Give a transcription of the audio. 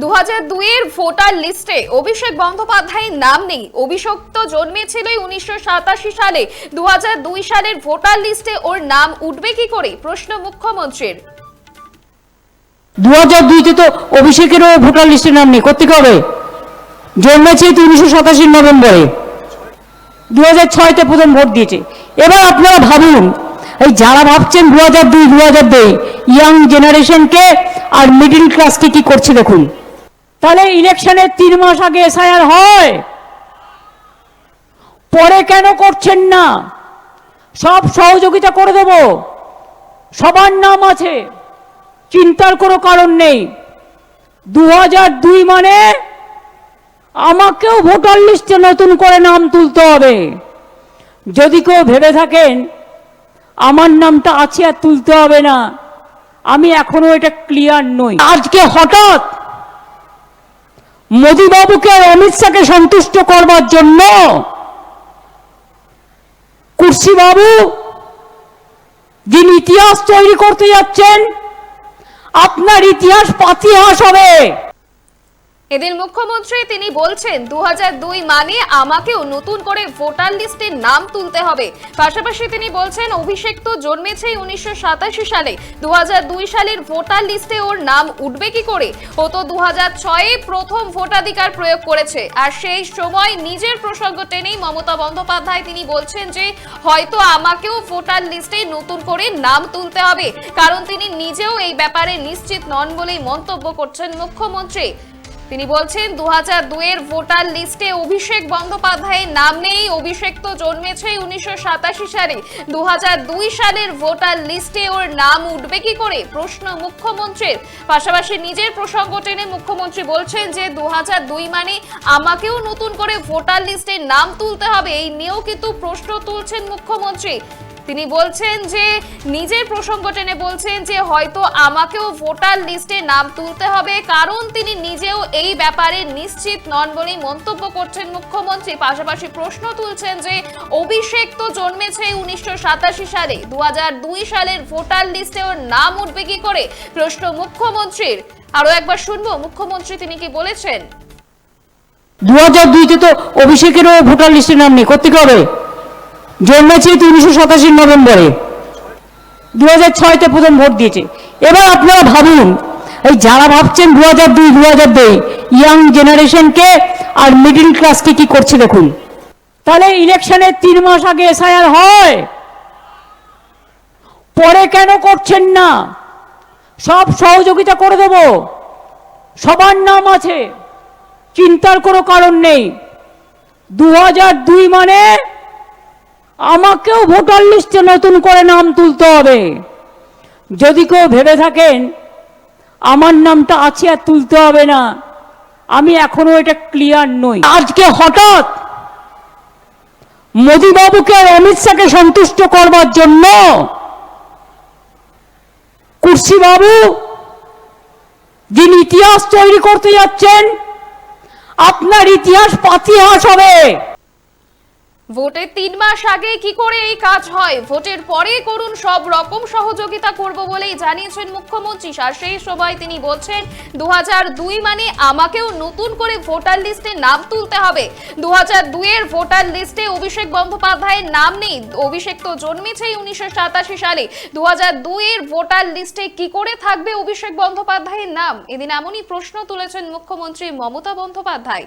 দু হাজার দুই এর ভোটার লিস্টে অভিষেক বন্দ্যোপাধ্যায়ের নাম নেই। অভিষক্ত জন্মেছিল উনিশশো সাতাশি সালে। দুহাজার দুই সালের ভোটার লিস্টে ওর নাম উঠবে কি করে? প্রশ্ন মুখ্যমন্ত্রীর। দু হাজার দুইতে তো অভিষেকেরও ভোটার লিস্টে নাম নেই। করতে হবে? জন্মেছে তো উনিশশো সাতাশি নভেম্বরে। দু হাজার ছয়তে প্রথম ভোট দিয়েছে। এবার আপনারা ভাবুন, এই যারা ভাবছেন দু হাজার দুই দু হাজার দুই, ইয়াং জেনারেশনকে আর মিডিল ক্লাসকে কি করছে দেখুন। তাহলে ইলেকশনের তিন মাস আগে এসআইআর হয়। পরে কেন করছেন না? সব সহযোগিতা করে দেব। সবার নাম আছে। চিন্তার কোনো কারণ নেই। দু দুই মানে আমাকেও ভোটার লিস্টে নতুন করে নাম তুলতে হবে। যদি কেউ ভেবে থাকেন, আমার নামটা আছে আর তুলতে হবে না। আমি এখনও এটা ক্লিয়ার নই। আজকে হঠাৎ মোদীবাবুকে আর অমিত শাহকে সন্তুষ্ট করবার জন্য বাবু যিনি ইতিহাস তৈরি করতে যাচ্ছেন, আপনার ইতিহাস পাতিহাস হবে। এদিন মুখ্যমন্ত্রী তিনি বলছেন দু হাজার দুই মানে আমাকেও নতুন করে ভোটার লিস্টে নাম তুলতে হবে। পাশাপাশি তিনি বলছেন, অভিষেক তো জন্মেছে উনিশশো সালে। দুহাজার দুই সালের ভোটার লিস্টে ওর নাম উঠবে কি করে? ও তো দু প্রথম ভোটাধিকার প্রয়োগ করেছে। আর সেই সময় নিজের প্রসঙ্গ টেনেই মমতা বন্দ্যোপাধ্যায় তিনি বলছেন যে, হয়তো আমাকেও ভোটার লিস্টে নতুন করে নাম তুলতে হবে। কারণ তিনি নিজেও এই ব্যাপারে নিশ্চিত নন বলেই মন্তব্য করছেন মুখ্যমন্ত্রী। তিনি বলছেন দু এর ভোটার লিস্টে অভিষেক বন্দ্যোপাধ্যায়ের নাম নেই। অভিষেক তো জন্মেছে উনিশশো সাতাশি সালে। দু হাজার দুই সালের ভোটার লিস্টে ওর নাম উঠবে কি করে? প্রশ্ন মুখ্যমন্ত্রীর। পাশাপাশি নিজের প্রসঙ্গ টেনে মুখ্যমন্ত্রী বলছেন যে দু হাজার দুই মানে আমাকেও নতুন করে ভোটার লিস্টে নাম তুলতে হবে। এই নিয়েও কিন্তু প্রশ্ন তুলছেন মুখ্যমন্ত্রী। তিনি বলছেন যে, নিজের প্রসঙ্গ টেনে বলছেন যে, হয়তো আমাকেও ভোটার লিস্টে নাম তুলতে হবে, কারণ তিনি নিজেও এই ব্যাপারে নিশ্চিত নন বলেই মন্তব্য করছেন মুখ্যমন্ত্রী। পাশাপাশি প্রশ্ন তুলছেন যে, অভিষেক তো জন্মেছে উনিশশো সাতাশি সালে দু হাজার দুই সালের ভোটার লিস্টে ওর নাম উঠবে কি করে? প্রশ্ন মুখ্যমন্ত্রীর। আরও একবার শুনব, মুখ্যমন্ত্রী তিনি কি বলেছেন? দু হাজার দুইতে তো অভিষেকেরও ভোটার লিস্টে নাম নেই করতে হবে? জন্মেছে উনিশশো সাতাশি নভেম্বরে। দু হাজার ছয়তে প্রথম ভোট দিয়েছে। এবার আপনারা ভাবুন, এই যারা ভাবছেন দু হাজার দুই দু হাজার দুই ইয়াং জেনারেশনকে আর মিডিল ক্লাসকে কি করছে দেখুন। তাহলে ইলেকশনের তিন মাস আগে এসআইআর হয়। পরে কেন করছেন না? সব সহযোগিতা করে দেব। সবার নাম আছে। চিন্তার কোনো কারণ নেই। দু মানে আমাকেও ভোটার লিস্টে নতুন করে নাম তুলতে হবে। যদি কেউ ভেবে থাকেন, আমার নামটা আছে আর তুলতে হবে না। আমি এখনও এটা ক্লিয়ার নই। আজকে হঠাৎ মোদীবাবুকে আর অমিত শাহকে সন্তুষ্ট করবার জন্য বাবু যিনি ইতিহাস তৈরি করতে যাচ্ছেন, আপনার ইতিহাস পাতিহাস হবে। ভোটের তিন মাস আগে কি করে এই কাজ হয়? ভোটের পরে করুন সব রকম সহযোগিতা করব বলেই জানিয়েছেন মুখ্যমন্ত্রী। আর সেই সময় তিনি বলছেন, দুহাজার দুই মানে আমাকেও নতুন করে ভোটার লিস্টে নাম তুলতে হবে। দু এর ভোটার লিস্টে অভিষেক বন্দ্যোপাধ্যায়ের নাম নেই। অভিষেক তো জন্মেছেই উনিশশো সাতাশি সালে। দু এর ভোটার লিস্টে কি করে থাকবে অভিষেক বন্দ্যোপাধ্যায়ের নাম? এদিন এমনই প্রশ্ন তুলেছেন মুখ্যমন্ত্রী মমতা বন্দ্যোপাধ্যায়।